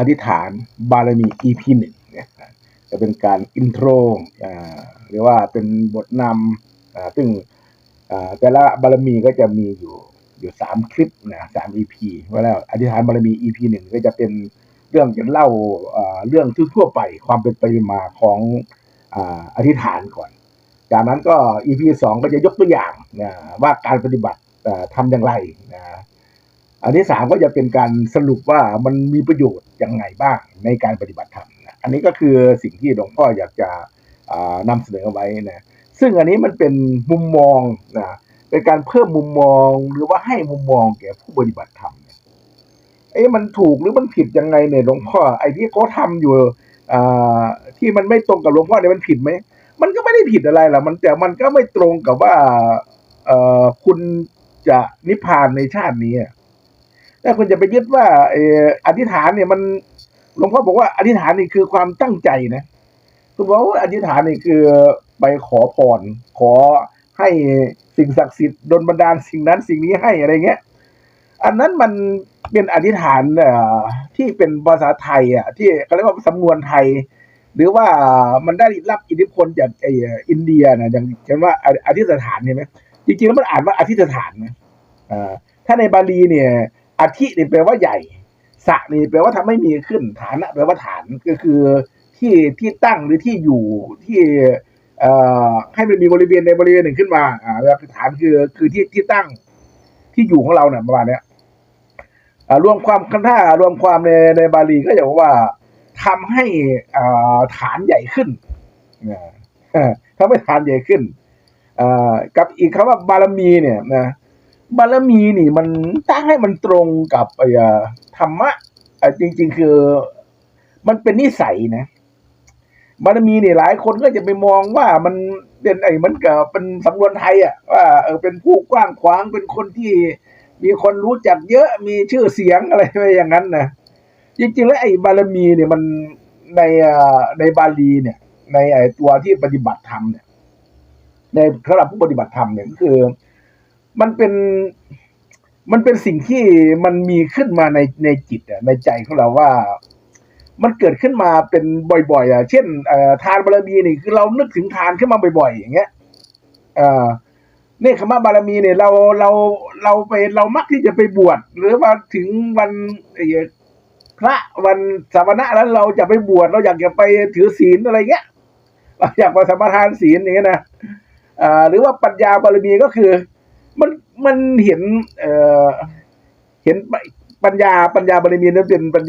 อธิษฐานบารมี EP หนึ่งเนี่ยจะเป็นการอินโทรหรือว่าเป็นบทนำซึ่งแต่ละบารมีก็จะมีอยู่อยู่สามคลิปนะสาม EP ว่าแล้วอธิษฐานบารมี EP หนึ่งก็จะเป็นเรื่องจะเล่าเรื่องทั่วไปความเป็นไปมาของอธิษฐานก่อน จากนั้นก็ EP สองก็จะยกตัวอย่างนะว่าการปฏิบัติทำอย่างไรนะ อันที่สามก็จะเป็นการสรุปว่ามันมีประโยชน์ยังไงบ้างในการปฏิบัติธรรมนะอันนี้ก็คือสิ่งที่หลวงพ่ออยากจะอ่านำเสนอไว้นะซึ่งอันนี้มันเป็นมุมมองนะเป็นการเพิ่มมุมมองหรือว่าให้มุมมองแก่ผู้ปฏิบัติธรรมเนี่ยเอ๊ะมันถูกหรือมันผิดยังไงเนี่ยหลวงพ่อไอ้ที่เขาทำอยู่ที่มันไม่ตรงกับหลวงพ่อเนี่ยมันผิดไหมมันก็ไม่ได้ผิดอะไรหรอกมันแต่มันก็ไม่ตรงกับว่าคุณจะนิพพานในชาตินี้ ถ้าคุณจะไปยึดว่าเอออธิษฐานเนี่ยมันหลวงพ่อบอกว่าอธิษฐานนี่คือความตั้งใจนะคุณบอกว่าอธิษฐานนี่คือไปขอพรขอให้สิ่งศักดิ์สิทธิ์ดลบันดาลสิ่งนั้นสิ่งนี้ให้อะไรเงี้ย อันนั้นมันเป็นอธิษฐานเอ่อที่เป็นภาษาไทยอะที่เขาเรียกว่าสำนวนไทย หรือว่ามันได้รับอิทธิพลจากไอเอ่ออินเดียนะอย่างเช่นว่าออธิษฐานใช่ไหมจริงๆแล้วมันอ่านว่าอธิษฐานนะอ่าถ้าในบาลีเนี่ย อธินี่แปลว่าใหญ่ สะนี่แปลว่าทำให้มีขึ้น ฐานะแปลว่าฐานก็คือที่ที่ตั้งหรือที่อยู่ที่เอ่อให้มันมีบริเวณในบริเวณหนึ่งขึ้นมา อ่าแล้วฐานคือคือที่ที่ตั้งที่อยู่ของเราเนี่ยประมาณเนี้ยอ่ารวมความคันท่ารวมความในในบาลีก็จะบอกว่าทำให้อ่าฐานใหญ่ขึ้นนะทำให้ฐานใหญ่ขึ้นอ่ากับอีกคำว่าบารมีเนี่ยนะ บารมีนี่มันตั้งให้มันตรงกับไอ้ธรรมะอจริง ๆ คือ มันเป็นนิสัยนะบารมีนี่หลายคนก็จะไปมองว่ามันเป็นไอ้มันกับเป็นสำนวนไทยอะว่าเออเป็นผู้กว้างขวางเป็นคนที่มีคนรู้จักเยอะมีชื่อเสียงอะไรไปอย่างนั้นนะจริงๆแล้วไอ้บารมีเนี่ยมันในอ่ในบาลีเนี่ย ในไอ้ตัวที่ปฏิบัติธรรมเนี่ย ในสำหรับผู้ปฏิบัติธรรมเนี่ยก็คือ มันเป็น มันเป็นสิ่งที่มันมีขึ้นมาในในจิตอะในใจของเราว่า มันเกิดขึ้นมาเป็นบ่อย ๆ อะ เช่นทานบารมีนี่คือเรานึกถึงทานขึ้นมาบ่อยๆ อย่างเงี้ยเอ่อเนี่ยคำว่าบารมีเนี่ยเราเราเราไปเรามักที่จะไปบวชหรือว่าถึงวันพระวันสามณะแล้วเราจะไปบวชเราอยากจะไปถือศีลอะไรเงี้ยเราอยากไปสมาทานศีลอย่างเงี้ยนะอ่าหรือว่าปัญญาบารมีก็คือ มันมันเห็น เอ่อ เห็นปัญญาปัญญาบารมีนั้นเป็นปัญ